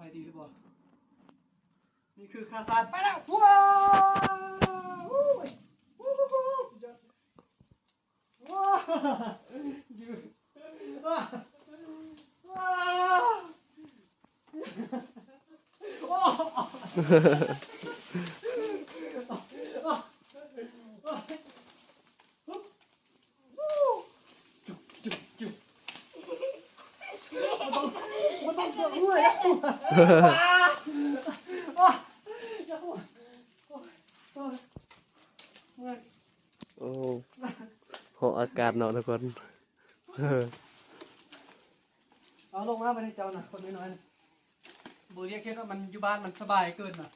ภัยดีหรือเปล่านี่คือคาซานไปแล้วว้าววู้ยวู้วู้วู้สุดยอดว้าวยืนว้าวว้าวโอ้จุ๊บจุ๊บจุ๊บมันต้องมันต้องเกี่ยวหัวแล้วว้าวว้าวอย่าหัว โอ้ยโอ้ยเมื่อยโอ้หออากาศเนาะทุกคนเออเอาลงมาไปในเจ้าน่ะคนน้อยๆน่ะบูเรียกแค่ว่ามันอยู่บ้านมันสบายเกินน่ะ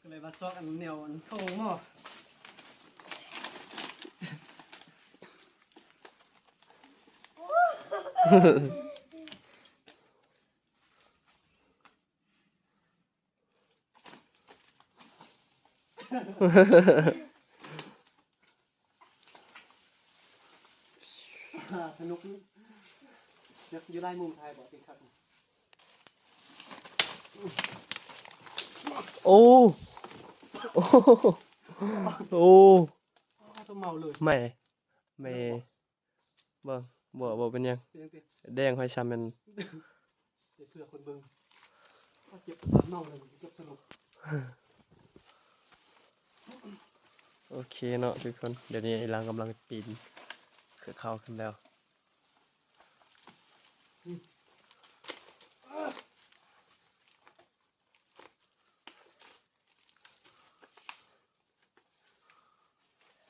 ก็เลยมาซอกอันเหนียวอันเข้าหม้ออ่า สนุกนี่เดี๋ยวอยู่ไล่มุมไทยบอกเป็นครับ โอ้โอ้โอ้อ้าวต้องเมาเลยไม่ไม่บ่บ่บ่เป็นหยังเปลี่ยนเปลี่ยนแดงห้อยช้ำมันเดี๋ยวเพื่อคนเบิ่งว่าเจ็บตามเมาเลยเจ็บสนุก โอเคเนาะทุกคน เดี๋ยวนี้ไอ้ลังกำลังปีนคือเข้าขึ้นแล้ว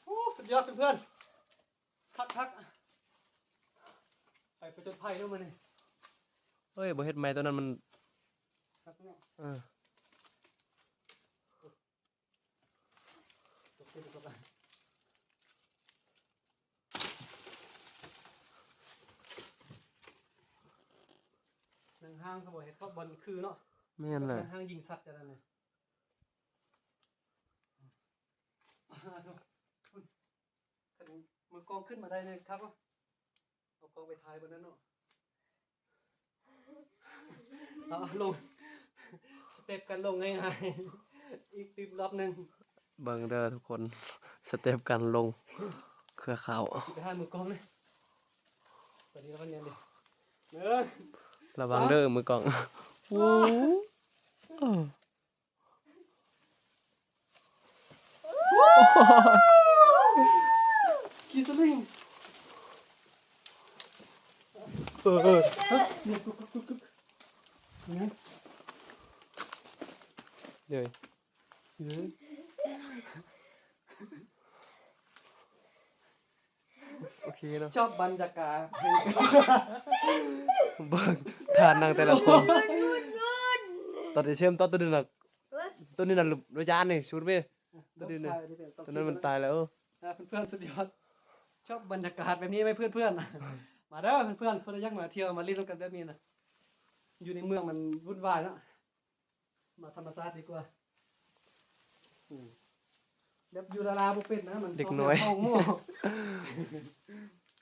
โอ้สุดยอดเพื่อนๆทักทักไปประจนภัยด้วยมันนี่เฮ้ยบ่เฮ็ดไม้ตัวนั้นมันครับเนี่ยเออ ตกเป็นตกไปหนังห้างเขาบอกให้เข้าบอลคือเนาะแม่นเลยหนังห้างยิงสัตว์จะนั่นเลยอ่าดูคุณขันมือกองขึ้นมาได้เลยครับวะเอากองไปทายบนนั้นเนาะเอาลง สเต็ปกันลงง่ายๆอีกติบรอบหนึ่ง เบิ่งเด้อทุกคนสเต็ปการลงเครือข่าวไปห้ามือกองเลยตอนนี้เราก็เนียนดิเนื้อระวังเด้อมือกล้องโอ้เออกีสลิงเออเออเนี่ยกุ๊กกุ๊กกุ๊กกุ๊กเนี่ยเดี๋ยว เนี่ยโอเคเนาะชอบบรรยากาศเบิ่งทานนางแต่ละคนตอนที่เชื่อมต้นตัวนี้น่ะตัวนี้น่ะหลุดรยานนี่ชุดไปตัวนี้น่ะตัวนั้นมันตายแล้วอ่าเพื่อนๆสุดยอดชอบบรรยากาศแบบนี้ไหมเพื่อนๆมาเด้อเพื่อนๆคนละยักมาเที่ยวมาเล่นกันแบบนี้นะอยู่ในเมืองมันวุ่นวายเนอะมาธรรมชาติดีกว่า อืม แบบอยู่ดาราบุเป็นนะมันเด็กน้อยห้องมั่ว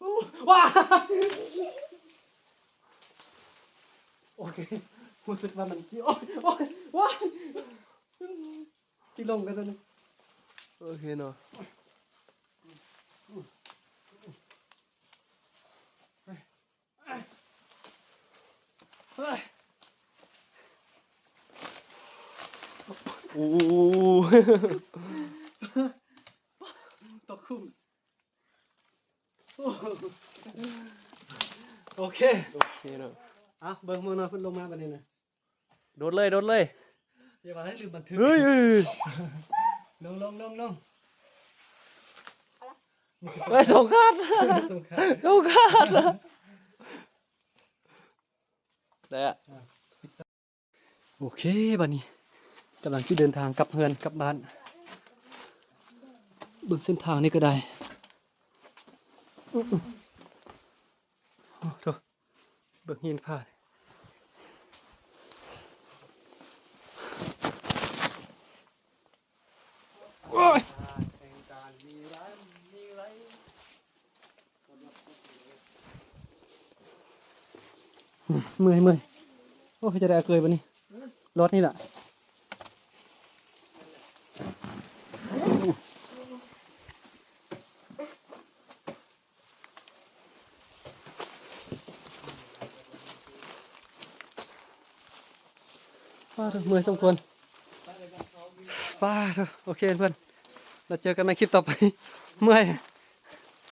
อู้ว้าโอเครู้สึกว่ามันโอ้ยโอ้ยว้ายที่ลงกันตัวนึงโอเคเนาะเฮ้ยโอ้ตกคุ้ม โอ้โอเคโอเคเนาะอะเบิ่งมือหน่อยเพิ่นลงมาบัดนี้นะโดดเลยโดดเลยอย่าว่าให้ลืมบันทึกเฮ้ยเฮ้ยลงลงลงลงเฮ้ยสงครามสงครามสงครามได้อะโอเคบัดนี้กำลังที่เดินทางกลับเฮือนกลับบ้านเบิ่งเส้นทางนี่ก็ได้อื้ออื้อ โอ้โถเบิ่งหินผ่านโอ้ยเมื่อยเมื่อยโอ้ยจะได้เอาเกยปะนี่รถนี่แหละ ว้าเถอะเมื่อยสมควรว้าโอเคเพื่อน เราเจอกันในคลิปต่อไป เมื่อย